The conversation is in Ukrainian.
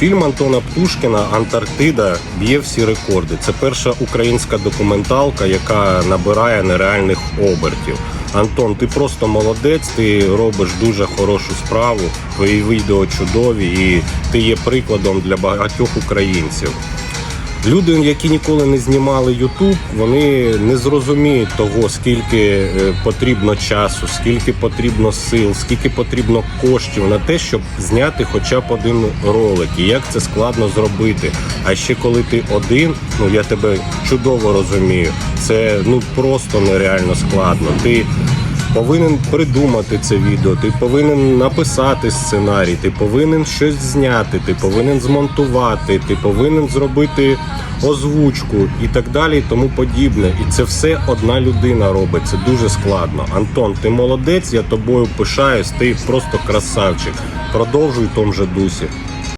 Фільм Антона Птушкіна Антарктида б'є всі рекорди. Це перша українська документалка, яка набирає нереальних обертів. Антон, ти просто молодець, ти робиш дуже хорошу справу. Твої відео чудові, і ти є прикладом для багатьох українців. Люди, які ніколи не знімали Ютуб, вони не зрозуміють того, скільки е, потрібно часу, скільки потрібно сил, скільки потрібно коштів на те, щоб зняти хоча б один ролик. І як це складно зробити. А ще коли ти один, ну я тебе чудово розумію. Це ну просто нереально складно. Ти повинен придумати це відео, ти повинен написати сценарій, ти повинен щось зняти, ти повинен змонтувати, ти повинен зробити озвучку і так далі, і тому подібне. І це все одна людина робить. Це дуже складно. Антон, ти молодець, я тобою пишаюсь, ти просто красавчик. Продовжуй в тому же дусі.